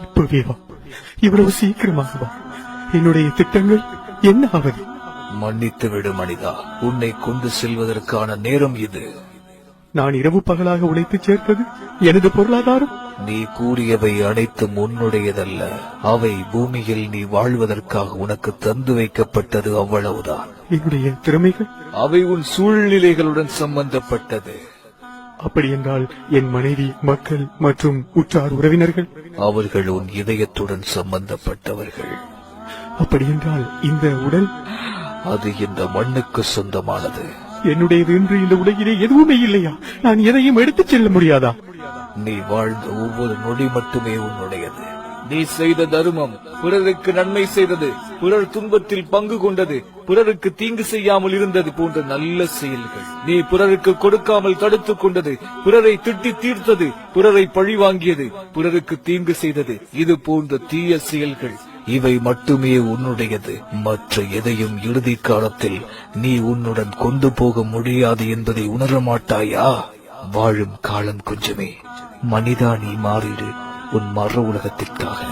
இப்பவே வா. இவ்வளவு சீக்கிரமாக வா. என்னுடைய திட்டங்கள் என்ன ஆவது? மன்னித்து விடு மனிதா. உன்னை கொண்டு செல்வதற்கான நேரம் இது. நான் இரவு பகலாக உழைத்து சேர்த்தது எனது பொருளாதாரம்? நீ கூறியவை அனைத்தும் உன்னுடையதல்ல. அவை பூமியில் நீ வாழ்வதற்காக உனக்கு தந்து வைக்கப்பட்டது அவ்வளவுதான். என்னுடைய திறமைகள்? அவை உன் சூழ்நிலைகளுடன் சம்பந்தப்பட்டது. அப்படி என்றால் என் மனைவி மக்கள் மற்றும் உற்றார் உறவினர்கள்? அவர்கள் உன் இதயத்துடன் சம்பந்தப்பட்டவர்கள். அப்படி என்றால் இந்த உடல்? அது இந்த மண்ணுக்கு சொந்தமானது. என்னுடையது என்று இந்த உலகிலே எதுவுமே இல்லையா? நான் எதையும் எடுத்துச் செல்ல முடியாதா? நீ வாழ்ந்த ஒவ்வொரு நொடி மட்டுமே உன்னுடையது. நீ செய்த தர்மம் பிறருக்கு நன்மை செய்தது பிறர் துன்பத்தில் பங்கு கொண்டது பிறருக்கு தீங்கு செய்யாமல் இருந்தது போன்ற நல்ல செயல்கள். நீ பிறருக்கு கொடுக்காமல் தடுத்துக் கொண்டது பிறரை திட்டி தீர்த்தது பிறரை பழி வாங்கியது பிறருக்கு தீங்கு செய்தது இது போன்ற தீய செயல்கள் இவை மட்டுமே உன்னுடையது. மற்ற எதையும் இறுதி காலத்தில் நீ உன்னுடன் கொண்டு போக முடியாது என்பதை உணர மாட்டாயா வாழும் காலம் கொஞ்சமே. மனிதா நீ மாறிடு. உன் மறு உலகத்திற்காக.